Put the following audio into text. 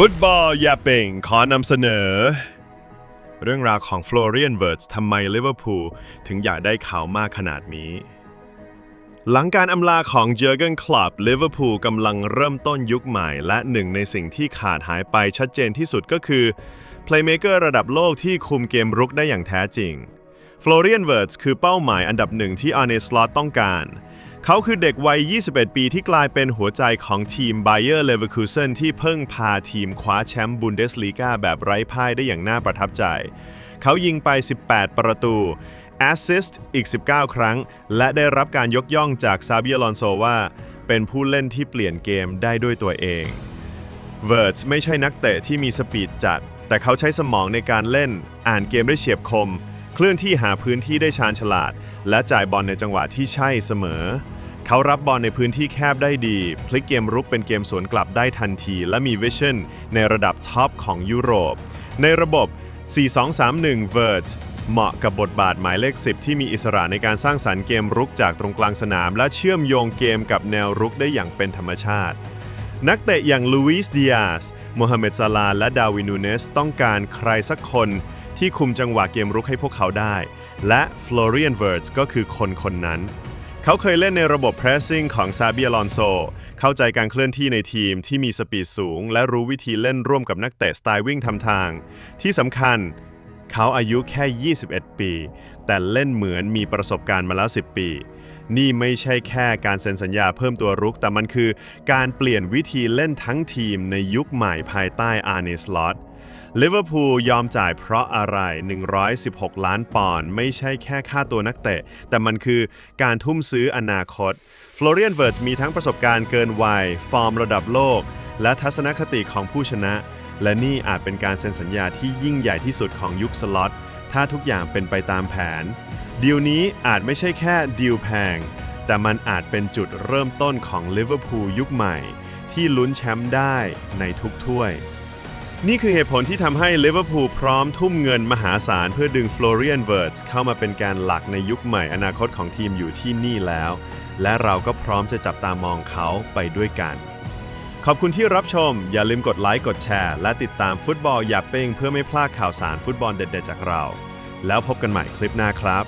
ฟุตบอลยาเป่งขอนำเสนอ เรื่องราวของฟลอเรียนเวิร์ดทำไมลิเวอร์พูลถึงอยากได้เขามากขนาดนี้ หลังการอำลาของเจอร์เกนคลับลิเวอร์พูลกำลังเริ่มต้นยุคใหม่ และหนึ่งในสิ่งที่ขาดหายไปชัดเจนที่สุดก็คือเพลย์เม k เกอร์ระดับโลกที่คุมเกมรุกได้อย่างแท้จริง ฟลอเรียนเวิร์ดคือเป้าหมายอันดับหนึ่งที่อาร์เนสลอตต้องการ เขาคือเด็กวัย 21 ปีที่กลายเป็นหัวใจของทีม Bayer Leverkusen ที่เพิ่งพาทีมคว้าแชมป์บุนเดสลีกาแบบไร้พ่ายได้อย่างน่าประทับใจ เขายิงไป 18 ประตูแอสซิสต์อีก 19 ครั้ง และได้รับการยกย่องจากซาบิอลอนโซว่า เป็นผู้เล่นที่เปลี่ยนเกมได้ด้วยตัวเองเวิร์ดไม่ใช่นักเตะที่มีสปีดจัด แต่เขาใช้สมองในการเล่นอ่านเกมได้เฉียบคม เคลื่อนที่หาพื้นที่ได้ชาญฉลาด และจ่ายบอลในจังหวะที่ใช่เสมอ เขารับบอลในพื้นที่แคบได้ดี พลิกเกมรุกเป็นเกมสวนกลับได้ทันที และมีวิชั่นในระดับท็อปของยุโรป ในระบบ 4-2-3-1 v e r t เหมาะกับบทบาทหมายเลข 10 ที่มีอิสระในการสร้างสรรค์เกมรุกจากตรงกลางสนาม และเชื่อมโยงเกมกับแนวรุกได้อย่างเป็นธรรมชาติ นักเตะอย่างลูอิส ดิอาสโมฮัมเหม็ดซาลา และดาวินูเนส ต้องการใครสักคน ที่คุมจังหวะเกมรุกให้พวกเขาได้ และฟลอเรียนเวิร์ดก็คือคนคนนั้น เขาเคยเล่นในระบบ pressing ของซาบิอลอนโซ เข้าใจการเคลื่อนที่ในทีมที่มีสปีดสูง และรู้วิธีเล่นร่วมกับนักเตะสไตล์วิ่งทำทาง ที่สำคัญเขาอายุแค่ 21 ปี แต่เล่นเหมือนมีประสบการณ์มาแล้ว 10 ปี นี่ไม่ใช่แค่การเซ็นสัญญาเพิ่มตัวรุก แต่มันคือการเปลี่ยนวิธีเล่นทั้งทีมในยุคใหม่ภายใต้อาร์เนสลอต ลิเวอร์พูลยอมจ่ายเพราะอะไร 116 ล้านปอนด์ไม่ใช่แค่ค่าตัวนักเตะ แต่มันคือการทุ่มซื้ออนาคต ฟลอเรียนเวิร์ดมีทั้งประสบการณ์เกินวัย ฟอร์มระดับโลก และทัศนคติของผู้ชนะ และนี่อาจเป็นการเซ็นสัญญาที่ยิ่งใหญ่ที่สุดของยุคสล็อต ถ้าทุกอย่างเป็นไปตามแผน ดีลนี้อาจไม่ใช่แค่ดีลแพง แต่มันอาจเป็นจุดเริ่มต้นของลิเวอร์พูลยุคใหม่ ที่ลุ้นแชมป์ได้ในทุกถ้วย นี่คือเหตุผลที่ทำให้ลิเวอร์พูลพร้อมทุ่มเงินมหาศาลเพื่อดึงฟลอเรียนเวิร์ดเข้ามาเป็นการหลักในยุคใหม่อนาคตของทีมอยู่ที่นี่แล้ว และเราก็พร้อมจะจับตามองเขาไปด้วยกัน ขอบคุณที่รับชม อย่าลืมกดไลค์กดแชร์ และติดตามฟุตบอลอย่าเป้งเพื่อไม่พลาดข่าวสารฟุตบอลเด็ดๆจากเรา แล้วพบกันใหม่คลิปหน้าครับ